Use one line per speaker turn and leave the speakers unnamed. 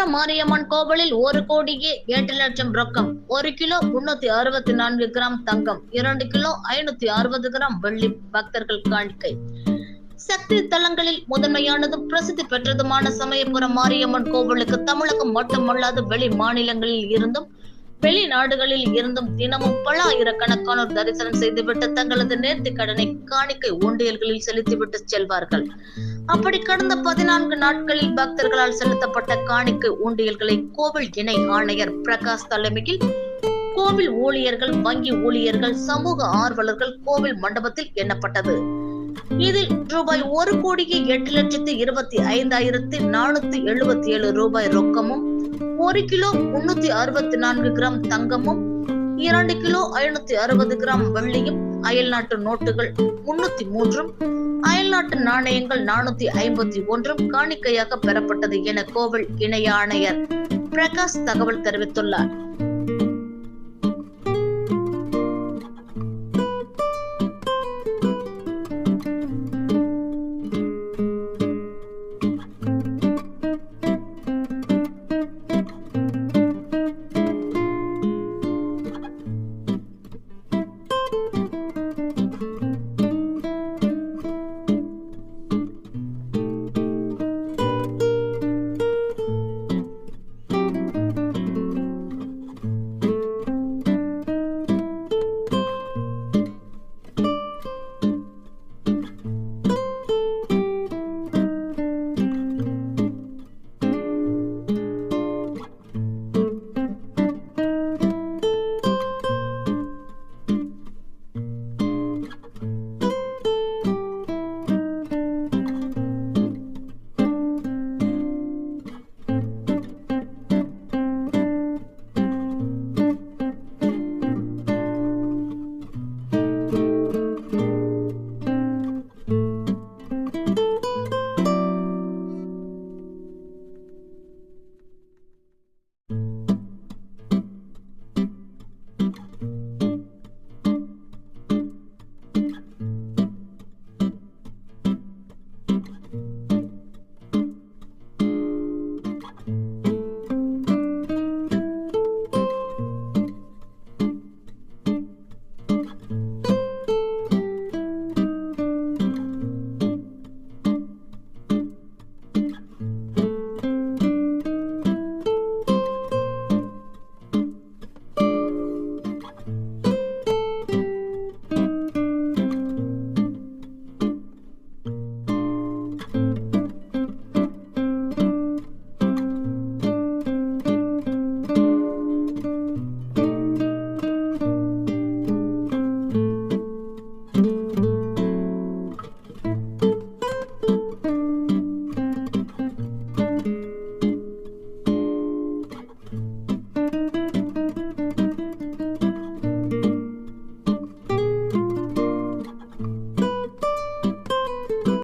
சமயபுரம் மாரியம்மன் கோவிலில் ஒரு கோடியே எட்டு லட்சம் ரொக்கம் ஒரு கிலோ முன்னூத்தி அறுபத்தி நான்கு கிராம் தங்கம் இரண்டு கிலோ ஐநூத்தி அறுபது கிராம் வெள்ளி பக்தர்கள் காணிக்கை. சக்தி தலங்களில் முதன்மையானதும் பிரசித்தி பெற்றதுமான சமயபுரம் மாரியம்மன் கோவிலுக்கு தமிழகம் மட்டுமல்லாது வெளி மாநிலங்களில் இருந்தும் வெளிநாடுகளில் இருந்தும் தினமும் பல ஆயிரக்கணக்கானோர் தரிசனம் செய்துவிட்டு தங்களது நேர்த்தி கடனை காணிக்கை உண்டியல்களில் செலுத்திவிட்டு செல்வார்கள். அப்படி கடந்த பதினான்கு நாட்களில் பக்தர்களால் செலுத்தப்பட்ட காணிக்கை ஊண்டியல்களை கோவில் இணை ஆணையர் பிரகாஷ் தலைமையில் கோவில் ஊழியர்கள் வங்கி ஊழியர்கள் சமூக ஆர்வலர்கள் கோவில் மண்டபத்தில் எண்ணப்பட்டது. இதில் ரூபாய் ஒரு கோடியே எட்டு லட்சத்து இருபத்தி ஐந்தாயிரத்தி நானூத்தி எழுபத்தி ஏழு ரூபாய் ரொக்கமும் ஒரு கிலோ முன்னூத்தி அறுபத்தி நான்கு கிராம் தங்கமும் இரண்டு கிலோ ஐநூத்தி அறுபது கிராம் வெள்ளியும் அயல்நாட்டு நோட்டுகள் முன்னூத்தி மூன்றும் அயல்நாட்டு நாணயங்கள் நானூத்தி ஐம்பத்தி ஒன்றும் காணிக்கையாக பெறப்பட்டது என கோவில் இணை ஆணையர் பிரகாஷ் தகவல் தெரிவித்துள்ளார்.